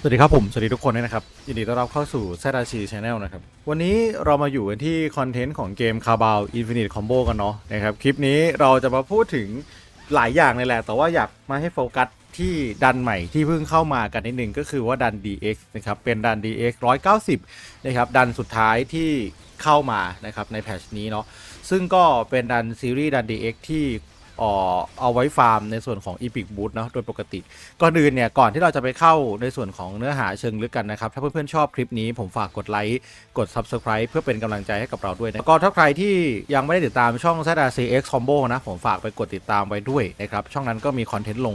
สวัสดีครับผม สวัสดีทุกคนด้วยนะครับ ยินดีต้อนรับเข้าสู่ z ซ c Channel นะครับ วันนี้เรามาอยู่กันที่คอนเทนต์ของเกม c a r b a o Infinite Combo กันเนาะนะครับ คลิปนี้เราจะมาพูดถึงหลายอย่างเลยแหละ แต่ว่าอยากมาให้โฟกัสที่ดันใหม่ที่เพิ่งเข้ามากันนิดนึงก็คือว่าดัน DX นะครับ เป็นดัน DX 190 นะครับ ดันสุดท้ายที่เข้ามานะครับในแพทชนี้เนาะซึ่งก็เป็นดันซีรีส์ดัน DX ที่ เอ่อเอาไว้ฟาร์มในส่วนของ Epic Boot เนาะโดยปกติ ก่อนอื่นเนี่ยก่อนที่เราจะไปเข้าในส่วนของเนื้อหาเชิงลึกกันนะครับ ถ้าเพื่อนๆชอบคลิปนี้ผมฝากกดไลค์กด Subscribe เพื่อเป็นกำลังใจให้กับเราด้วยนะก็ถ้าใครที่ยังไม่ได้ติดตามช่อง ZRCX Combo นะผมฝากไปกดติดตามไว้ด้วยนะครับช่องนั้นก็มีคอนเทนต์ลง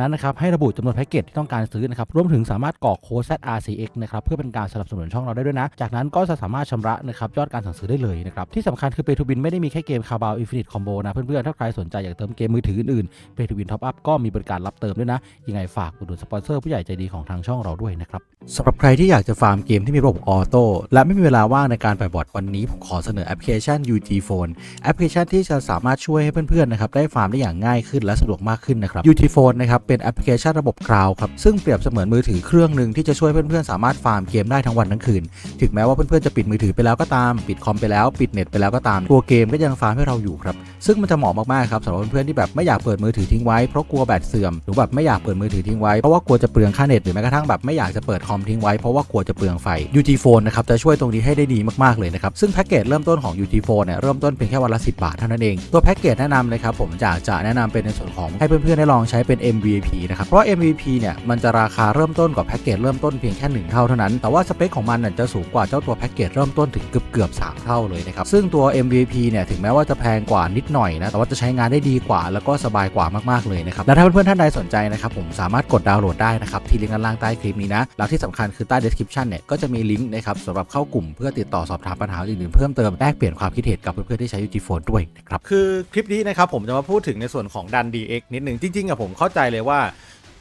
นั้นนะครับให้ระบุจำนวนแพ็กเกจที่ต้องการซื้อนะครับรวมถึงสามารถกรอกโค้ด ZRCX นะครับเพื่อเป็นการสนับสนุนช่องเราได้ด้วยนะ จากนั้นก็จะสามารถชำระนะครับยอดการสั่งซื้อได้เลยนะครับที่สำคัญคือ Pay to Win ไม่ได้มีแค่เกม c a r b a o Infinite Combo นะเพื่อนๆถ้าใครสนใจอยากเติมเกมมือถืออื่นๆ Pay to Win Top Up ก็มีบริการรับเติมด้วยนะยังไงฝากอุดหนุนสปอนเซอร์ผู้ใหญ่ใจดีของทางช่องเราด้วยนะครับสำหรับใครที่อยากจะฟาร์มเกมที่มีระบบออโต้และไม่มีเวลาว่างในการไปบอร์ดวันนี้ผมขอเสนอแอปพลิเคชัน UG Phone แอปพลิเคชันที่จะสามารถช่วยให้เพื่อนๆนะครับได้ฟาร์มได้อย่างง่ายขึ้นและสะดวกมากขึ้นนะครับ UG Phone นะครับเป็นแอปพลิเคชันระบบคลาวด์ครับซึ่งเปรียบเสมือนมือถือเครื่องหนึ่งที่จะช่วยเพื่อนๆสามารถฟาร์มเกมได้ทั้งวันทั้งคืน ถึงแม้ว่าเพื่อนๆจะปิดมือถือไปแล้วก็ตาม ปิดคอมไปแล้ว ปิดเน็ตไปแล้วก็ตาม ตัวเกมก็ยังฟาร์มให้เราอยู่ครับ ซึ่งมันจะเหมาะมากๆครับสำหรับเพื่อนๆที่แบบไม่อยากเปิดมือถือทิ้งไว้เพราะกลัวแบตเสื่อมหรือแบบไม่อยากเปิดมือถือทิ้งไว้เพราะว่ากลัวจะเปลืองค่าเน็ตหรือแม้กระทั่งแบบไม่อยากจะเปิดคอมทิ้งไว้เพราะว่ากลัวจะเปลืองไฟ UG Phone นะครับจะช่วยตรงนี้ให้ได้ดีมากๆเลยนะครับซึ่งแพ็กเกจเริ่มต้นของ UG Phone เนี่ยเริ่มต้นเพียงแค่วันละ10 บาทเท่านั้นเองตัวแพ็กเกจแนะนำนะครับผมจะจะแนะนำเป็นในส่วนของให้เพื่อนๆได้ลองใช้เป็น MVP นะครับ เพราะ MVP เนี่ยมันจะราคาเริ่มต้นกว่าแพ็กเกจเริ่มต้นเพียงแค่หนึ่งเท่าเท่านั้น แต่ว่าสเปคของมันน่ะจะสูงกว่าเจ้าตัวแพ็กเกจเริ่มต้นถึงเกือบเกือบๆ3เท่าเลยนะครับ ซึ่งตัว MVP เนี่ยถึงแม้ว่าจะแพงกว่านิดหน่อยนะ แต่ว่าจะใช้งานได้ดีกว่า แล้วก็สบายกว่ามากๆเลยนะครับ และถ้าเพื่อนๆท่านใดสนใจนะครับผมสามารถกดดาวน์โหลดได้นะครับที่ลิงก์ด้านล่างใต้คลิปนี้นะ แล้วที่สำคัญคือใต้ description เนี่ยก็จะมีลิงก์นะครับสำหรับเข้ากลุ่มเพื่อติดต่อสอบถามปัญหาอื่นๆเพิ่มเติมแลกเปลี่ยนความคิดเห็นกับเพื่อนๆที่ใช้ UG Phone ด้วยนะครับคือคลิปนี้นะครับผมจะมาพูดถึงในส่วนของดัน DX นิดนึงจริงๆอะผมเข้าใจเลยว่า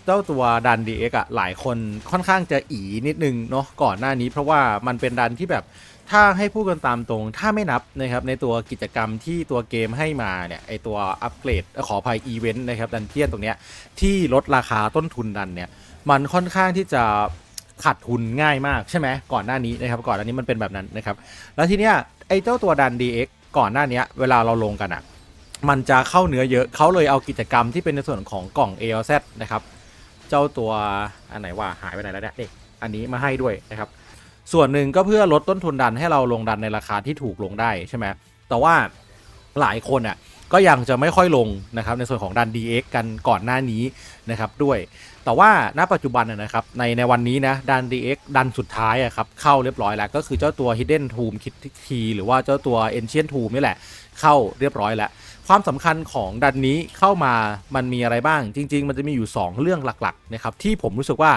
เจ้าตัวดัน DX อะหลายคนค่อนข้างจะอีนิดนึงเนาะก่อนหน้านี้เพราะว่ามันเป็นดันที่แบบถ้าให้พูดกันตามตรง ถ้าไม่นับนะครับในตัวกิจกรรมที่ตัวเกมให้มาเนี่ยไอตัวอัปเกรดขออภัยอีเวนต์นะครับดันเจียนตรงเนี้ยที่ลดราคาต้นทุนดันเนี่ยมันค่อนข้างที่จะขาดทุนง่ายมากใช่ไหมก่อนหน้านี้นะครับก่อนหน้านี้มันเป็นแบบนั้นนะครับแล้วทีเนี้ยไอเจ้าตัวดัน DX ก่อนหน้านี้เวลาเราลงกันอะ มันจะเข้าเนื้อเยอะเขาเลยเอากิจกรรมที่เป็นในส่วนของกล่อง ALZ นะครับ เจ้าตัวอันไหนว่าหายไปไหนแล้วเนี่ยเด็กอันนี้มาให้ด้วยนะครับ ส่วนหนึ่งก็เพื่อลดต้นทุนดันให้เราลงดันในราคาที่ถูกลงได้ใช่ไหมแต่ว่าหลายคนอะก็ยังจะไม่ค่อยลงนะครับในส่วนของดัน DX กันก่อนหน้านี้นะครับด้วย แต่ว่าณปัจจุบันนะครับในในวันนี้นะดัน DX ดันสุดท้ายอะครับเข้าเรียบร้อยแล้ว ก็คือเจ้าตัว Hidden Tomb Kit T หรือว่าเจ้าตัว Ancient Tomb นี่แหละเข้าเรียบร้อยแล้ว ความสำคัญของดันนี้เข้ามามันมีอะไรบ้าง จริง ๆ มันจะมีอยู่ 2 เรื่องหลักๆนะครับที่ผมรู้สึกว่า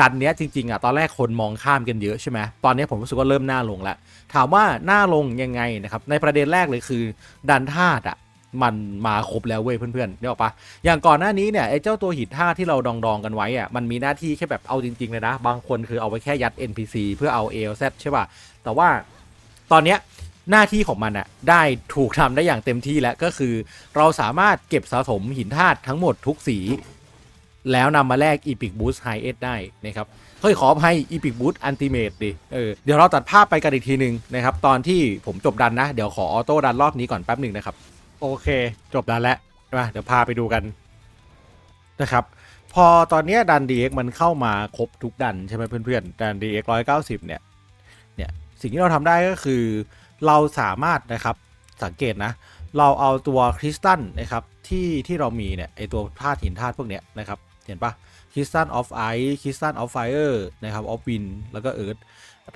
ดันเนี้ยจริงๆอะตอนแรกคนมองข้ามกันเยอะใช่ไหมตอนนี้ผมรู้สึกว่าเริ่มหน้าลงแล้วถามว่าหน้าลงยังไงนะครับในประเด็นแรกเลยคือดันธาตุอะมันมาครบแล้วเว้ยเพื่อนๆนึกออกปะอย่างก่อนหน้านี้เนี่ยไอ้เจ้าตัวหินธาตุที่เราดองๆกันไว้อะมันมีหน้าที่แค่แบบเอาจริงๆเลยนะ บางคนคือเอาไว้แค่ยัด NPC เพื่อเอา ALZ ใช่ป่ะแต่ว่าตอนเนี้ย หน้าที่ของมันอะได้ถูกทำได้อย่างเต็มที่แล้วก็คือ เราสามารถเก็บสะสมหินธาตุทั้งหมดทุกสี แล้วนำมาแลก Epic Boost High Edge ได้นะครับเฮ้ยขอให้ Epic Boost Ultimate ดิเออเดี๋ยวเราตัดภาพไปกันอีกทีหนึ่งนะครับ ตอนที่ผมจบดันนะ เดี๋ยวขอออโต้ดันรอบนี้ก่อนแป๊บหนึ่งนะครับ โอเค จบดันแล้วมาเดี๋ยวพาไปดูกันนะครับพอตอนนี้ดัน DX มันเข้ามาครบทุกดันใช่ไหมเพื่อนๆดัน DX 190 เนี่ยเนี่ยสิ่งที่เราทำได้ก็คือ เราสามารถนะครับสังเกตนะ เราเอาตัวคริสตัลนะครับที่ที่เรามีเนี่ยไอตัวธาตุหินธาตุพวกเนี้ยนะครับเห็นปะค Crystal of Ice Crystal of Fire นะครับ of Wind แล้วก็ Earth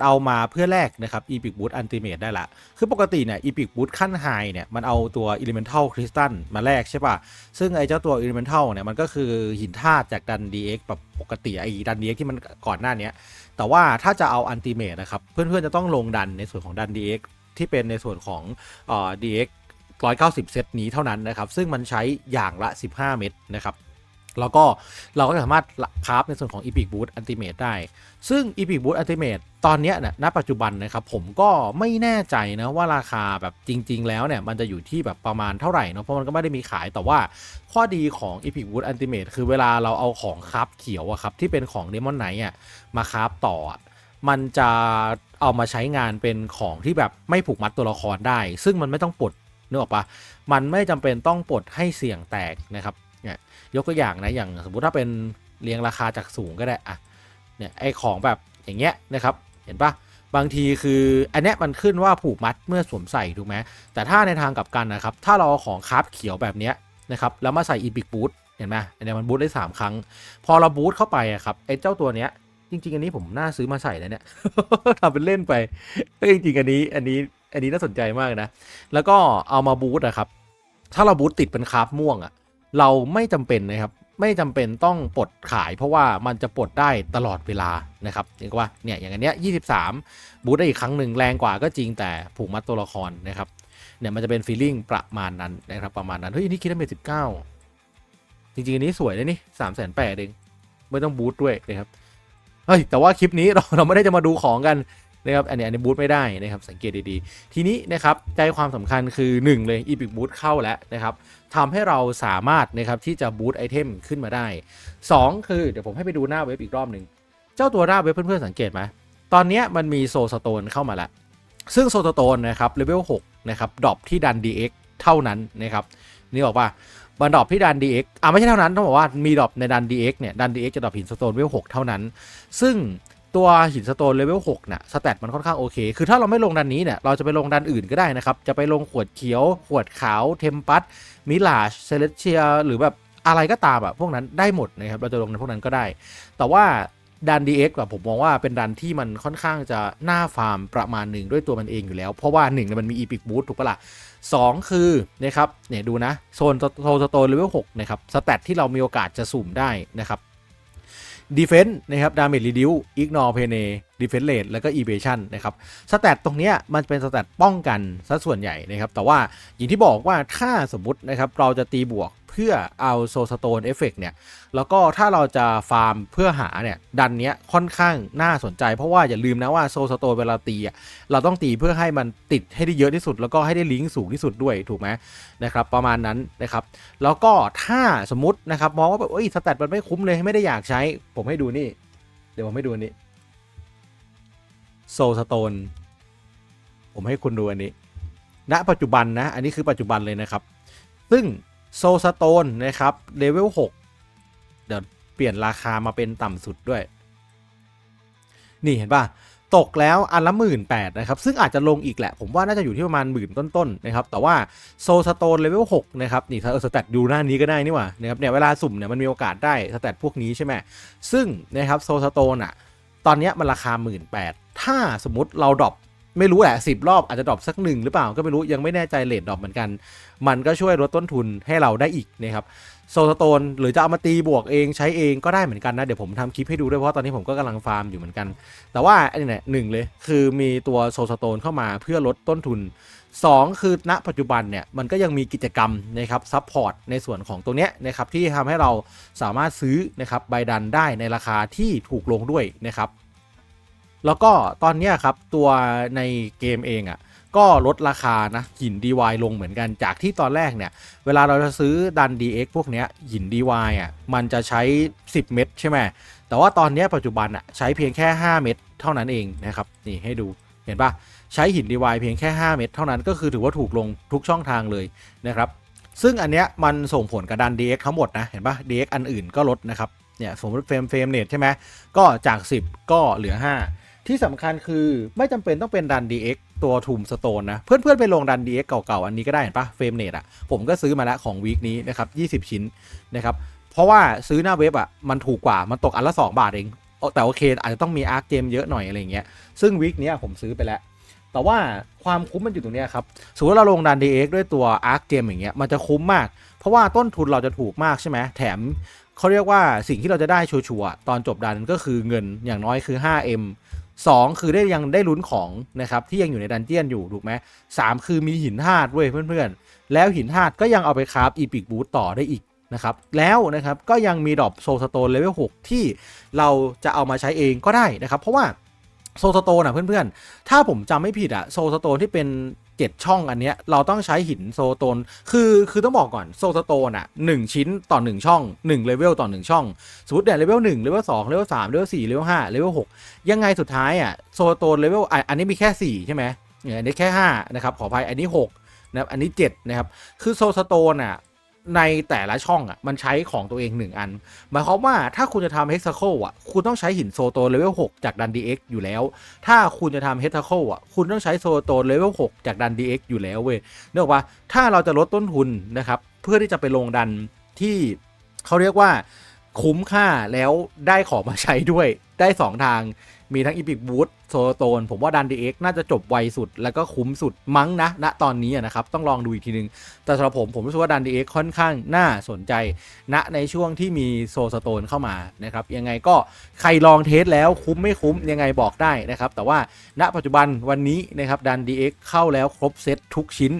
เอามาเพื่อแลกนะครับ Epic Boost Ultimate ได้ละ คือปกติเนี่ย Epic Boost ขั้น High เนี่ยมันเอาตัว Elemental Crystal มาแลกใช่ปะซึ่งไอ้เจ้าตัว Elemental เนี่ยมันก็คือหินธาตุจากดัน DX แบบปกติไอ้ดัน DX ที่มันก่อนหน้านี้แต่ว่าถ้าจะเอา Ultimate นะครับเพื่อนๆจะต้องลงดันในส่วนของดัน DX ที่เป็นในส่วนของเอ่อ DX 190 เซตนี้เท่านั้นนะครับ ซึ่งมันใช้อย่างละ 15 เม็ดนะครับแล้วก็เราก็สามารถคราฟในส่วนของ Epic Boost Ultimate ได้ ซึ่ง Epic Boost Ultimate ตอนนี้นะณปัจจุบันนะครับผมก็ไม่แน่ใจนะว่าราคาแบบจริง ๆ แล้วเนี่ยมันจะอยู่ที่แบบประมาณเท่าไหร่เนาะเพราะมันก็ไม่ได้มีขายแต่ว่าข้อดีของ Epic Boost Ultimate คือเวลาเราเอาของคราฟเขียวอะครับที่เป็นของ Demon Knight อะมาคราฟต่อ มันจะเอามาใช้งานเป็นของที่แบบไม่ผูกมัดตัวละครได้ ซึ่งมันไม่ต้องปลดนึกออกปะมันไม่จำเป็นต้องปลดให้เสี่ยงแตกนะครับเนี่ยยกตัวอย่างนะอย่างสมมุติถ้าเป็นเรียงราคาจากสูงก็ได้อะเนี่ยไอของแบบอย่างเงี้ยนะครับเห็นปะบางทีคืออันเนี้ยมันขึ้นว่าผูกมัดเมื่อสวมใส่ถูกไหมแต่ถ้าในทางกลับกันนะครับ ถ้าเราเอาของคราฟเขียวแบบเนี้ยนะครับแล้วมาใส่อีพิกบูทเห็นไหมอันเนี้ยมันบูทได้ 3 ครั้ง พอเราบูทเข้าไปอะครับไอ้เจ้าตัวเนี้ย จริง ๆ อันนี้ผมน่าซื้อมาใส่นะเนี่ยทำเป็นเล่นไปเอ้ยจริงๆอันนี้อันนี้อันนี้น่าสนใจมากนะ แล้วก็เอามาบูทอะครับ ถ้าเราบูทติดเป็นคราฟม่วงอะเราไม่จำเป็นนะครับ ไม่จำเป็นต้องปลดขาย เพราะว่ามันจะปลดได้ตลอดเวลานะครับเรียกว่าเนี่ยอย่างอันเนี้ย23บูทได้อีกครั้งหนึ่งแรงกว่าก็จริงแต่ผูกมัดตัวละครนะครับเนี่ยมันจะเป็นฟีลลิ่งประมาณนั้นนะครับประมาณนั้นเฮ้ยนี่คิดว่าเป็นสิบเก้าจริงๆอันนี้สวยเลยนี่สามแสนแปดเองไม่ต้องบูทด้วยนะครับ เฮ้ยแต่ว่าคลิปนี้เราเราไม่ได้จะมาดูของกันนะครับอันนี้อันนี้บูทไม่ได้นะครับสังเกตดีๆ ทีนี้นะครับใจความสำคัญคือ 1 เลยอีพิกบูทเข้าแล้วนะครับทำให้เราสามารถนะครับที่จะบูทไอเทมขึ้นมาได้ 2 คือเดี๋ยวผมให้ไปดูหน้าเว็บอีกรอบหนึ่งเจ้าตัวหน้าเว็บเพื่อนๆสังเกตไหมตอนนี้มันมีโซสโตนเข้ามาแล้ว ซึ่งโซสโตนนะครับเลเวล6นะครับดรอปที่ดัน DX เท่านั้นนะครับนี่บอกว่า บันดรอปที่ดัน DX อ่าไม่ใช่เท่านั้นต้องบอกว่ามีดรอปในดัน DX เนี่ยดัน DX จะดรอปหินสโตนเลเวลหกเท่านั้น ซึ่งตัวหินสโตนเลเวลหกน่ะสแตทมันค่อนข้างโอเค คือถ้าเราไม่ลงดันนี้เนี่ย เราจะไปลงดันอื่นก็ได้นะครับ จะไปลงขวดเขียว ขวดขาว เทมปัสมิลาชเซเลเชียหรือแบบอะไรก็ตามอะพวกนั้นได้หมดนะครับ เราจะลงในพวกนั้นก็ได้ แต่ว่า ดัน DX แบบผมมองว่าเป็นดันที่มันค่อนข้างจะน่าฟาร์มประมาณหนึ่งด้วยตัวมันเองอยู่แล้ว เพราะว่า1เนี่ยมันมี Epic Boost ถูกปะล่ะสองคือนะครับเนี่ยดูนะ โซนโซนสโตนเลเวล6นะครับสแตทที่เรามีโอกาสจะสุ่มได้นะครับ Defense นะครับ Damage Reduce Ignore Pene Defense Rate แล้วก็ Evasion นะครับสแตทตรงนี้มันเป็นสแตทป้องกันซะส่วนใหญ่นะครับ แต่ว่าอย่างที่บอกว่าถ้าสมมตินะครับเราจะตีบวก เพื่อเอาโซสโตนเอฟเฟกเนี่ย แล้วก็ถ้าเราจะฟาร์มเพื่อหาเนี่ย ดันเนี้ยค่อนข้างน่าสนใจ เพราะว่าอย่าลืมนะว่าโซสโตนเวลาตีอะเราต้องตีเพื่อให้มันติดให้ได้เยอะที่สุด แล้วก็ให้ได้ลิงก์สูงที่สุดด้วยถูกไหมนะครับ ประมาณนั้นนะครับ แล้วก็ถ้าสมมตินะครับมองว่าแบบเอ้ยสแตทมันไม่คุ้มเลยไม่ได้อยากใช้ ผมให้ดูนี่ เดี๋ยวผมให้ดูอันนี้โซสโตนผมให้คุณดูอันนี้ณปัจจุบันนะ อันนี้คือปัจจุบันเลยนะครับ ซึ่ง โซสโตนนะครับเลเวล6เดี๋ยวเปลี่ยนราคามาเป็นต่ำสุดด้วย นี่เห็นป่ะ ตกแล้วอันละหมื่นแปดนะครับ ซึ่งอาจจะลงอีกแหละ ผมว่าน่าจะอยู่ที่ประมาณหมื่นต้นๆนะครับ แต่ว่าโซสโตนเลเวล6นะครับ นี่ถ้าเออสแตทดูหน้านี้ก็ได้นี่หว่านะครับเนี่ยเวลาสุ่มเนี่ยมันมีโอกาสได้สแตทพวกนี้ใช่ไหมซึ่งนะครับโซสโตนอะตอนนี้มันราคา1 8ื่นถ้าสมมติเราดรอป ไม่รู้แหละสิบรอบอาจจะดรอปสักหนึ่งหรือเปล่าก็ไม่รู้ยังไม่แน่ใจเลทดรอปเหมือนกัน มันก็ช่วยลดต้นทุนให้เราได้อีกนะครับโซสโตนหรือจะเอามาตีบวกเองใช้เองก็ได้เหมือนกันนะ เดี๋ยวผมทำคลิปให้ดูด้วยเพราะตอนนี้ผมก็กำลังฟาร์มอยู่เหมือนกัน แต่ว่าอันนี้เนี่ยหนึ่งเลยคือมีตัวโซสโตนเข้ามาเพื่อลดต้นทุน 2 คือณปัจจุบันเนี่ยมันก็ยังมีกิจกรรมนะครับซัพพอร์ตในส่วนของตรงเนี้ยนะครับที่ทำให้เราสามารถซื้อนะครับใบดันได้ในราคาที่ถูกลงด้วยนะครับ แล้วก็ตอนนี้ครับตัวในเกมเองอะ่ะก็ลดราคานะหิน DY ลงเหมือนกันจากที่ตอนแรกเนี่ย เวลาเราจะซื้อดัน DX พวกเนี้ยหิน DY อะมันจะใช้ 10 เม็ดใช่ไหมแต่ว่าตอนนี้ปัจจุบันอะใช้เพียงแค่ 5 เม็ดเท่านั้นเองนะครับนี่ให้ดูเห็นปะใช้หิน DY เพียงแค่ 5 เม็ดเท่านั้นก็คือถือว่าถูกลงทุกช่องทางเลยนะครับซึ่งอันเนี้ยมันส่งผลกับดัน DX ทั้งหมดนะเห็นปะ DX อันอื่นก็ลดนะครับเนี่ยสมมติเฟรมเฟรมเนตใช่ไหมก็จาก 10 ก็เหลือ 5 ที่สำคัญคือไม่จำเป็นต้องเป็นดัน DX ตัวทูมสโตนนะ เพื่อนๆ ไปลงดัน DX เก่าๆ อันนี้ก็ได้เห็นปะเฟรมเนตอะ ผมก็ซื้อมาแล้วของวีคนี้นะครับ 20 ชิ้นนะครับ เพราะว่าซื้อหน้าเว็บอะ มันถูกกว่ามันตกอันละ 2 บาทเอง แต่โอเค อาจจะต้องมีอาร์คเกมเยอะหน่อยอะไรเงี้ยซึ่งวิกนี้ผมซื้อไปแล้ว แต่ว่าความคุ้มมันอยู่ตรงนี้ครับสมมติเราลงดัน DX ด้วยตัวอาร์คเกมอย่างเงี้ยมันจะคุ้มมาก เพราะว่าต้นทุนเราจะถูกมากใช่ไหมแถมเขาเรียกว่าสิ่งที่เราจะได้ชัวร์ตอนจบดันก็คือเงินอย่างน้อยคือ 5M สองคือได้ยังได้ลุ้นของนะครับที่ยังอยู่ในดันเจียนอยู่ถูกไหมสามคือมีหินธาตุด้วยเพื่อนๆ แล้วหินธาตุก็ยังเอาไปคราฟอีพิกบูตต่อได้อีกนะครับแล้วนะครับก็ยังมีดรอปโซสโตนเลเวล6ที่เราจะเอามาใช้เองก็ได้นะครับ เพราะว่าโซสโตนอะเพื่อนๆ ถ้าผมจำไม่ผิดอะโซสโตนที่เป็น 7 ช่องอันเนี้ยเราต้องใช้หินโซโตน คือคือต้องบอกก่อนโซสโตนอะหนึ่งชิ้นต่อ 1 ช่อง1เลเวลต่อ 1 ช่องสมมติเนี่ยเลเวล1เลเวล2เลเวล3เลเวล4เลเวล5เลเวล6ยังไงสุดท้ายอะโซโตนเลเวลอันนี้มีแค่ 4 ใช่ไหมเนี่ยอันนี้แค่5นะครับขออภัยอันนี้6นะครับอันนี้7นะครับคือโซสโตนอะ ในแต่ละช่องอะมันใช้ของตัวเอง 1 อัน หมายความว่าถ้าคุณจะทำเฮกซาโคอะคุณต้องใช้หินโซโตเลเวล6จากดัน DX อยู่แล้ว ถ้าคุณจะทำเฮทาโคอะคุณต้องใช้โซโตเลเวล6จากดัน DX อยู่แล้วเว้ยเนื่องว่าถ้าเราจะลดต้นทุนนะครับเพื่อที่จะไปลงดันที่เขาเรียกว่าคุ้มค่าแล้วได้ของมาใช้ด้วยได้ 2 ทางมีทั้งอีพิกบูทโซโตนผมว่าดัน DX น่าจะจบไวสุด แล้วก็คุ้มสุดมั้งนะณตอนนี้นะครับต้องลองดูอีกทีนึง แต่สำหรับผมผมรู้สึกว่าดัน DX ค่อนข้างน่าสนใจณในช่วงที่มีโซสโตนเข้ามานะครับยังไงก็ใครลองเทสแล้วคุ้มไม่คุ้มยังไงบอกได้นะครับแต่ว่าณปัจจุบันวันนี้นะครับดัน DX เข้าแล้วครบเซตทุกชิ้น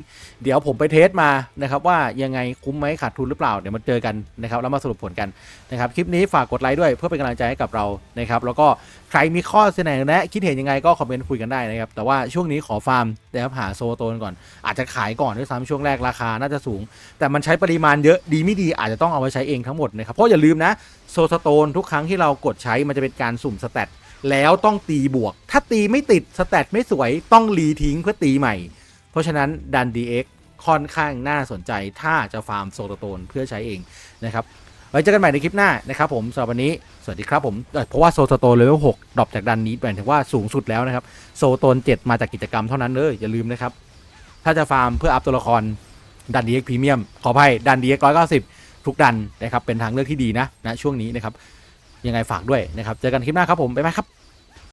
เดี๋ยวผมไปเทสมานะครับว่ายังไงคุ้มไหมขาดทุนหรือเปล่าเดี๋ยวมาเจอกันนะครับแล้วมาสรุปผลกันนะครับคลิปนี้ฝากกดไลค์ด้วยเพื่อเป็นกำลังใจให้กับเรานะครับแล้วก็ใครมีข้อเสนอแนะคิดเห็นยังไงก็คอมเมนต์คุยกันได้นะครับ แต่ว่าช่วงนี้ขอฟาร์มนะครับหาโซโตนก่อน อาจจะขายก่อนด้วยซ้ำช่วงแรกราคาน่าจะสูง แต่มันใช้ปริมาณเยอะดีไม่ดีอาจจะต้องเอาไว้ใช้เองทั้งหมดนะครับ เพราะอย่าลืมนะโซสโตนทุกครั้งที่เรากดใช้มันจะเป็นการสุ่มสแตทแล้วต้องตีบวก ถ้าตีไม่ติดสแตทไม่สวยต้องรีทิ้งเพื่อตีใหม่ เพราะฉะนั้นดัน DX ค่อนข้างน่าสนใจถ้าจะฟาร์มโซโตนเพื่อใช้เองนะครับ ไว้เจอกันใหม่ในคลิปหน้านะครับผมสำหรับวันนี้สวัสดีครับผมเพราะว่าโซโตเลเวลหกดรอปจากดันนี้หมายถึงว่าสูงสุดแล้วนะครับโซโตน7มาจากกิจกรรมเท่านั้นเลยอย่าลืมนะครับถ้าจะฟาร์มเพื่ออัพตัวละครดันดีเอ็กพรีเมียมขออภัยดัน DX 190ทุกดันนะครับเป็นทางเลือกที่ดีนะนะช่วงนี้นะครับยังไงฝากด้วยนะครับเจอกันคลิปหน้าครับผมบ๊ายบายครับ